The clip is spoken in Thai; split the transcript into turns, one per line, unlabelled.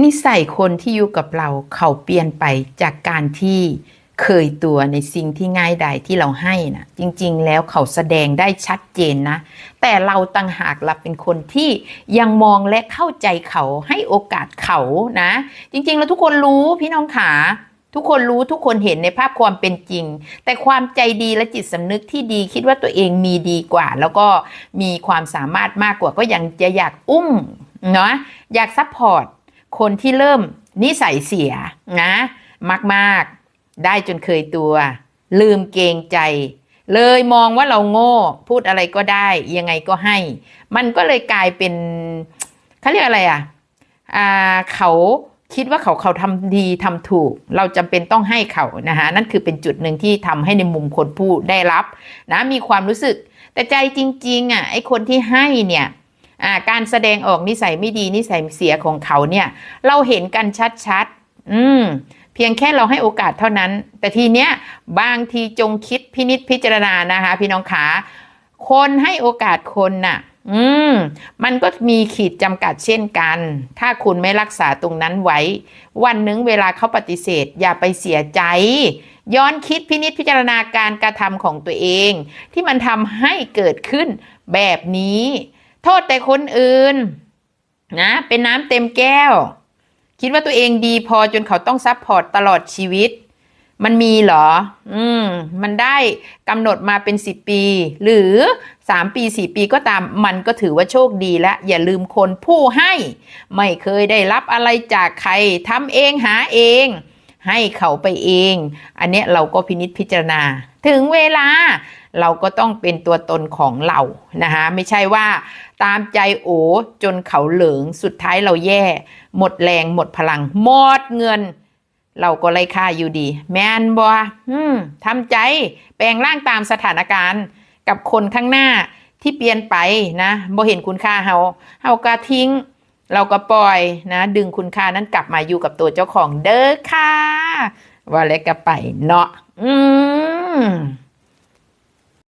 นิสัยคนที่อยู่กับเราเขาเปลี่ยนไปจากการที่เคยตัวในสิ่งที่ง่ายดายที่เราให้นะจริงๆ แล้วเขาแสดงได้ชัดเจนนะ แต่เราต่างหากเราเป็นคนที่ยังมองและเข้าใจเขาให้โอกาสเขานะ จริงๆ แล้วทุกคนรู้พี่น้องขาทุกคนรู้ทุกคนเห็นในภาพความเป็นจริง แต่ความใจดีและจิตสำนึกที่ดีคิดว่าตัวเองมีดีกว่า แล้วก็มีความสามารถมากกว่าก็ยังจะอยากอุ้มเนาะอยากซัพพอร์ต คนที่เริ่มนิสัยเสียนะ มากๆ ได้จนเคยตัว ลืมเกงใจ เลยมองว่าเราโง่ พูดอะไรก็ได้ ยังไงก็ให้ มันก็เลยกลายเป็นเขาเรียกอะไรอะอ่าเขาคิดว่าเขาเขาทำดีทำถูก เราจำเป็นต้องให้เขานะคะนั่นคือเป็นจุดหนึ่งที่ทำให้ในมุมคนผู้ได้รับนะมีความรู้สึก แต่ใจจริงๆอะไอ้คนที่ให้เนี่ย การแสดงออกนิสัยไม่ดีนิสัยเสียของเขาเนี่ย เราเห็นกันชัดๆ อืม เพียงแค่เราให้โอกาสเท่านั้น แต่ทีเนี้ยบางทีจงคิดพินิษพิจารณานะคะ พี่น้องขา คนให้โอกาสคนน่ะ อืม มันก็มีขีดจำกัดเช่นกัน ถ้าคุณไม่รักษาตรงนั้นไว้ วันหนึ่งเวลาเขาปฏิเสธ อย่าไปเสียใจย้อนคิดพินิษพิจารณาการกระทำของตัวเอง ที่มันทำให้เกิดขึ้นแบบนี้ โทษแต่คนอื่น นะ เป็นน้ำเต็มแก้ว คิดว่าตัวเองดีพอจนเขาต้องซัพพอร์ตตลอดชีวิต มันมีเหรอ อืม มันได้กำหนดมาเป็นสิบปี หรือสามปีสี่ปีก็ตาม มันก็ถือว่าโชคดีและ อย่าลืมคนผู้ให้ ไม่เคยได้รับอะไรจากใครทำเองหาเอง ให้เขาไปเอง อันเนี้ยเราก็พินิจพิจารณา ถึงเวลาเราก็ต้องเป็นตัวตนของเรานะคะไม่ใช่ว่าตามใจโอจนเขาเหลิงสุดท้ายเราแย่ หมดแรงหมดพลัง หมดเงิน เราก็ไร้ค่าอยู่ดี แมนบออืมทำใจแปลงร่างตามสถานการณ์กับคนข้างหน้าที่เปลี่ยนไปนะบ่เห็นคุณค่าเฮาเฮาก็ทิ้ง เราก็ปล่อยนะ ดึงคุณค่านั้นกลับมาอยู่กับตัวเจ้าของเด้อค่ะ ว่าเล็กก็ไปเนาะอืม